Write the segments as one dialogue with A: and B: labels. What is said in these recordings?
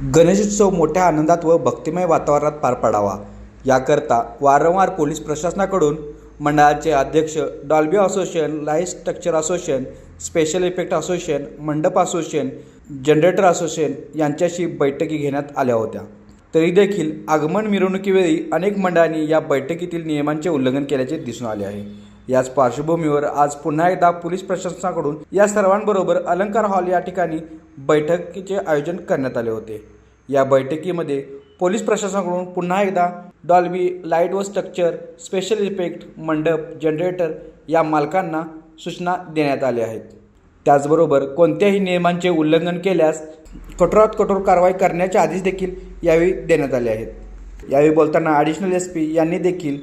A: गणेशोत्सव मोठ्या आनंदात व भक्तिमय वातावरणात पार पाडावा. याकरता वारंवार पोलीस प्रशासनाकडून मंडळाचे अध्यक्ष Dolby association light structure association special effect association मंडप असोसिएशन जनरेटर असोसिएशन यांच्याशी बैठकी घेण्यात आल्या होत्या. तरी देखील आगमन मिरवणुकीवेळी अनेक मंडळांनी या बैठकीतील नियमांचे उल्लंघन केल्याचे दिसून आले आहे. याच पार्श्वभूमीवर आज पुन्हा एकदा पोलीस प्रशासनाकडून या सर्वांबरोबर अलंकार हॉल या ठिकाणी बैठकीचे आयोजन करण्यात आले होते. या बैठकीमध्ये पोलीस प्रशासनाकडून पुन्हा एकदा डॉल्बी लाइट व स्ट्रक्चर स्पेशल इफेक्ट मंडप जनरेटर या मालकांना सूचना देण्यात आल्या आहेत. त्याचबरोबर कोणत्याही नियमांचे उल्लंघन केल्यास कठोरात कठोर कारवाई करण्याचे आदेश देखील यावेळी देण्यात आले आहेत. यावेळी बोलताना ॲडिशनल एस पी यांनी देखील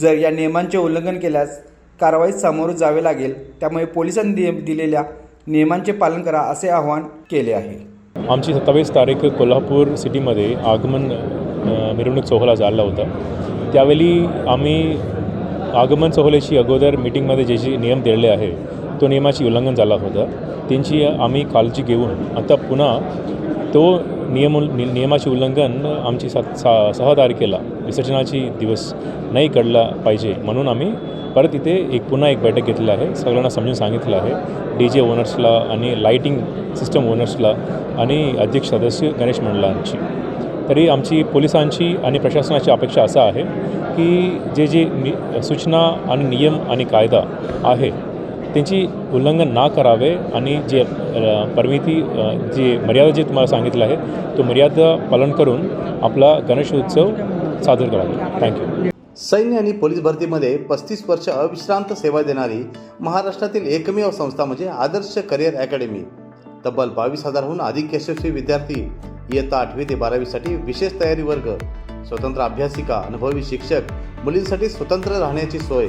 A: जर या नियमांचे उल्लंघन केल्यास कारवाईत सामोरे जावे लागेल. त्यामुळे पोलिसांनी दिलेल्या नियमांचे पालन करा असे आवाहन केले आहे.
B: आमची सत्तावीस तारीख कोल्हापूर सिटीमध्ये आगमन मिरवणूक सोहळा झाला होता. त्यावेळी आम्ही आगमन सोहळ्याची अगोदर मीटिंगमध्ये जे जे नियम दिलेले आहे तो नियमाची उल्लंघन झाला होता. त्यांची आम्ही काळजी घेऊन आता पुन्हा तो नियम नि नियमाचे उल्लंघन आमची सात सा सहा तारखेला विसर्जनाची दिवस नाही घडला पाहिजे म्हणून आम्ही परत इथे एक पुन्हा एक बैठक घेतली आहे. सगळ्यांना समजून सांगितलं आहे. डी जे ओनर्सला आणि लाईटिंग सिस्टम ओनर्सला आणि अध्यक्ष सदस्य गणेश मंडळांची तरी आमची पोलिसांची आणि प्रशासनाची अपेक्षा असा आहे की जे जे नि सूचना आणि नियम आणि कायदा आहे त्यांची उल्लंघन ना करावे आणि जे परमिती परिमिती जे मर्यादा जे तुम्हाला सांगितलं आहे तो मर्यादा पालन करून आपला गणेशोत्सव सादर करावा. थँक्यू
C: सैन्य आणि पोलीस भरतीमध्ये पस्तीस वर्ष अविश्रांत सेवा देणारी महाराष्ट्रातील एकमेव संस्था म्हणजे आदर्श करिअर अकॅडमी. तब्बल बावीस हजारहून अधिक यशस्वी विद्यार्थी इयत्ता आठवी ते बारावीसाठी विशेष तयारी वर्ग स्वतंत्र अभ्यासिका अनुभवी शिक्षक मुलींसाठी स्वतंत्र राहण्याची सोय